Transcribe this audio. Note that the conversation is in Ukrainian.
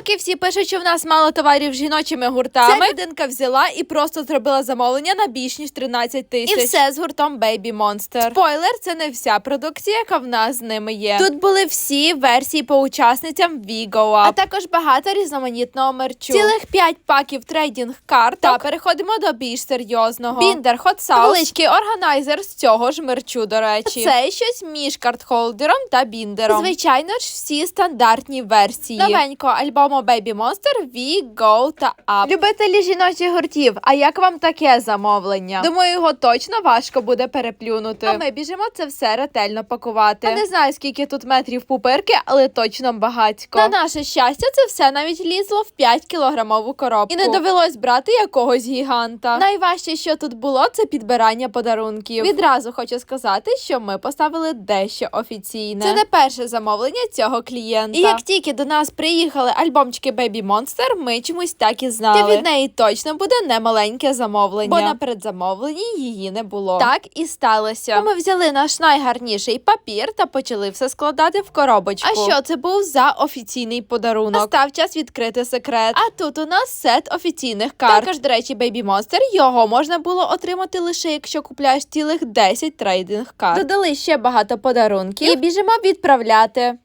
Поки всі пишуть, що в нас мало товарів з жіночими гуртами, ця людинка взяла і просто зробила замовлення на більш ніж 13 тисяч. І все з гуртом Baby Monster. Спойлер, це не вся продукція, яка в нас з ними є. Тут були всі версії по учасницям We Go Up, а також багато різноманітного мерчу. Цілих 5 паків трейдинг карт. Та переходимо до більш серйозного. Біндер, Hot Sauce. Величкий органайзер з цього ж мерчу, до речі. Це щось між картхолдером та біндером. Звичайно ж, всі стандартні версії. Новенького альбому Baby Monster We Go та Up. Любителі жіночих гуртів. А як вам таке замовлення? Думаю, його точно важко буде переплюнути. А ми біжимо це все ретельно пакувати. Я не знаю, скільки тут метрів пупирки, але точно багатько. На наше щастя, це все навіть лізло в 5 кілограмову коробку. І не довелось брати якогось гіганта. Найважче, що тут було, це підбирання подарунків. Відразу хочу сказати, що ми поставили дещо офіційне. Це не перше замовлення цього клієнта. І як тільки до нас приїхали альбомчики Baby Monster, ми чомусь так і знали. Та від неї точно буде немаленьке замовлення. Бо на передзамовленні її не було. Так і сталося. Ми взяли наш найгарніший папір та почали все складати в коробочку. А що це був за офіційний подарунок? Настав час відкрити секрет. А тут у нас сет офіційних карт. Також, до речі, Baby Monster, його можна було отримати лише якщо купляєш цілих 10 трейдинг карт. Додали ще багато подарунків і біжимо відправляти.